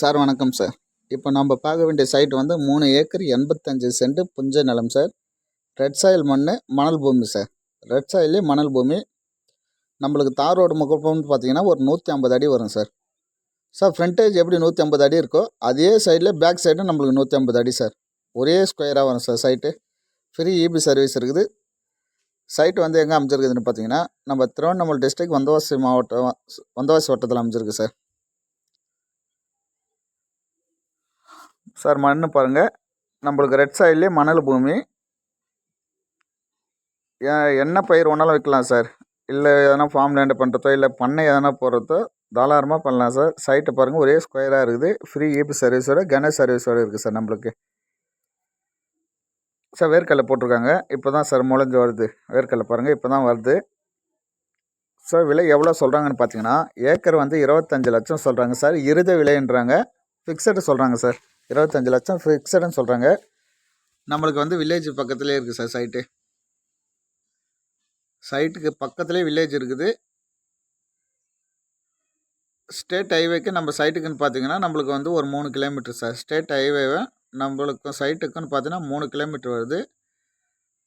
Sir வணக்கம் sir. இப்போ நம்ம பார்க்க வேண்டிய சைட் வந்து மூணு ஏக்கர் எண்பத்தஞ்சு சென்ட் புஞ்ச நிலம் சார். ரெட் சாயில் மண் மணல் பூமி சார். ரெட் சாயிலே மணல் பூமி. நம்மளுக்கு தார் ரோடு முகப்பம்னு பார்த்தீங்கன்னா ஒரு நூற்றி ஐம்பது அடி வரும் சார். சார் ஃப்ரண்டேஜ் எப்படி நூற்றி ஐம்பது அடி இருக்கோ அதே சைடில் பேக் சைடும் நம்மளுக்கு நூற்றி ஐம்பது அடி சார். ஒரே ஸ்கொயராக வரும் sir site free EB service இருக்குது. சைட்டு வந்து எங்கே அமைச்சிருக்குதுன்னு பார்த்தீங்கன்னா நம்ம திருவண்ணாமலை டிஸ்ட்ரிக்ட் வந்தவாசி மாவட்டம் வந்தவாசி வட்டத்தில் அமைச்சிருக்கு சார். சார் மண் பாருங்கள் நம்மளுக்கு ரெட் சைட்லேயே மணல் பூமி. ஏ- என்ன பயிர் வேணாலும் வைக்கலாம் சார். இல்லை எதனா ஃபார்ம் லேண்டு பண்ணுறதோ இல்லை பண்ணை எதனா போடுறதோ தாராளமாக பண்ணலாம் சார். சைட்டை பாருங்கள் ஒரே ஸ்கொயராக இருக்குது. ஃப்ரீ ஏபி சர்வீஸோட கணேஷ் சர்வீஸோட இருக்குது சார் நம்மளுக்கு. சார் வேர்க்கடலை போட்டிருக்காங்க. இப்போ தான் சார் முளைஞ்சு வருது. வேர்க்கடலை பாருங்கள் இப்போ தான் வருது. சார் விலை எவ்வளோ சொல்கிறாங்கன்னு பார்த்தீங்கன்னா ஏக்கர் வந்து இருபத்தஞ்சு லட்சம் சொல்கிறாங்க சார். இருத விலைன்றாங்க. ஃபிக்ஸடு சொல்கிறாங்க சார். இருபத்தஞ்சு லட்சம் ஃபிக்ஸடுன்னு சொல்கிறாங்க நம்மளுக்கு வந்து வில்லேஜ் பக்கத்துலேயே இருக்குது சார் சைட்டு சைட்டுக்கு பக்கத்துலேயே வில்லேஜ் இருக்குது. ஸ்டேட் ஹைவேக்கு நம்ம சைட்டுக்குன்னு பார்த்தீங்கன்னா நம்மளுக்கு வந்து ஒரு மூணு கிலோமீட்டர் சார் ஸ்டேட் ஹைவேவை நம்மளுக்கும் சைட்டுக்குன்னு பார்த்தீங்கன்னா மூணு கிலோமீட்டர் வருது.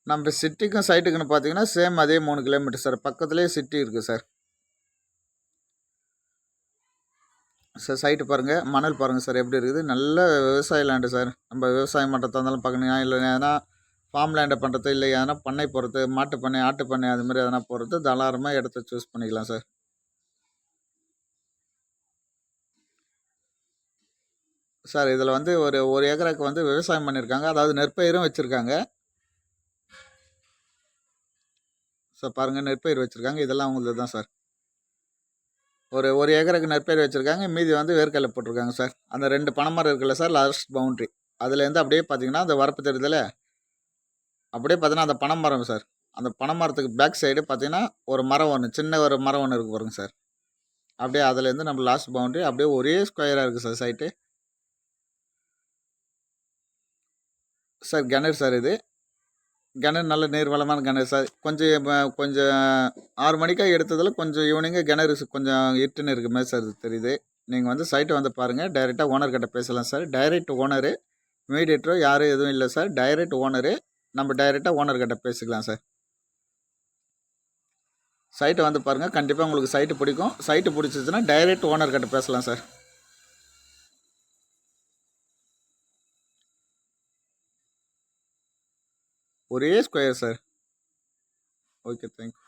நம்ம சிட்டிக்கும் சைட்டுக்குன்னு பார்த்தீங்கன்னா சேம் அதே மூணு கிலோமீட்டர் சார் பக்கத்துலேயே சிட்டி இருக்குது சார் சார் சைட்டு பாருங்கள் மணல் பாருங்கள் சார் எப்படி இருக்குது? நல்ல விவசாய லேண்டு சார். நம்ம விவசாயம் பண்ணுறதா இருந்தாலும் பார்க்கணுங்க இல்லை எதனா ஃபார்ம் லேண்டை பண்ணுறது இல்லை எதனா பண்ணை போகிறது மாட்டு பண்ணை ஆட்டு பண்ணை அது மாதிரி எதனா போகிறது தாராளமாக இடத்த சூஸ் பண்ணிக்கலாம் சார். சார் இதில் வந்து ஒரு ஒரு ஏக்கருக்கு வந்து விவசாயம் பண்ணியிருக்காங்க அதாவது நெற்பயிரும் வச்சுருக்காங்க. சார் பாருங்கள் நெற்பயிர் வச்சுருக்காங்க. இதெல்லாம் அவங்களது தான் சார். ஒரு ஒரு ஏக்கருக்கு நெற்பயிர் வச்சுருக்காங்க. மீதி வந்து வேர்க்கடலை போட்டிருக்காங்க சார். அந்த ரெண்டு பனைமரம் இருக்குல்ல சார் லாஸ்ட் பவுண்ட்ரி. அதுலேருந்து அப்படியே பார்த்தீங்கன்னா அந்த வரப்பு தெரியுதுல? அப்படியே பார்த்தீங்கன்னா அந்த பனைமரம் சார். அந்த பனைமரத்துக்கு பேக் சைடு பார்த்தீங்கன்னா ஒரு மரம் ஒன்று சின்ன ஒரு மரம் ஒன்று இருக்கு பாருங்க சார். அப்படியே அதுலேருந்து நம்ம லாஸ்ட் பவுண்ட்ரி அப்படியே ஒரே ஸ்கொயராக இருக்குது சார் சைட்டு. சார் கிணறு சார் இது. கிணறு நல்ல நீர் வளமான கிணறு சார் கொஞ்சம் கொஞ்சம் ஆறு மணிக்காக எடுத்ததில் கொஞ்சம் ஈவினிங்கு கிணறு கொஞ்சம் இருட்டுன்னு இருக்க மாதிரி சார் தெரியுது. நீங்கள் வந்து சைட்டை வந்து பாருங்கள் டைரெக்டாக ஓனர் கிட்ட பேசலாம் சார். டைரெக்ட் ஓனரு மீடியேட்டரோ யாரும் எதுவும் இல்லை சார். டைரெக்ட் ஓனரு நம்ம டைரெக்டாக ஓனர் கிட்ட பேசிக்கலாம் சார். சைட்டை வந்து பாருங்கள் கண்டிப்பாக உங்களுக்கு சைட்டு பிடிக்கும். சைட்டு பிடிச்சிச்சின்னா டைரெக்ட் ஓனர் கிட்ட பேசலாம் சார். ஒரே ஸ்கொயர் சார் ஓகே தேங்க்யூ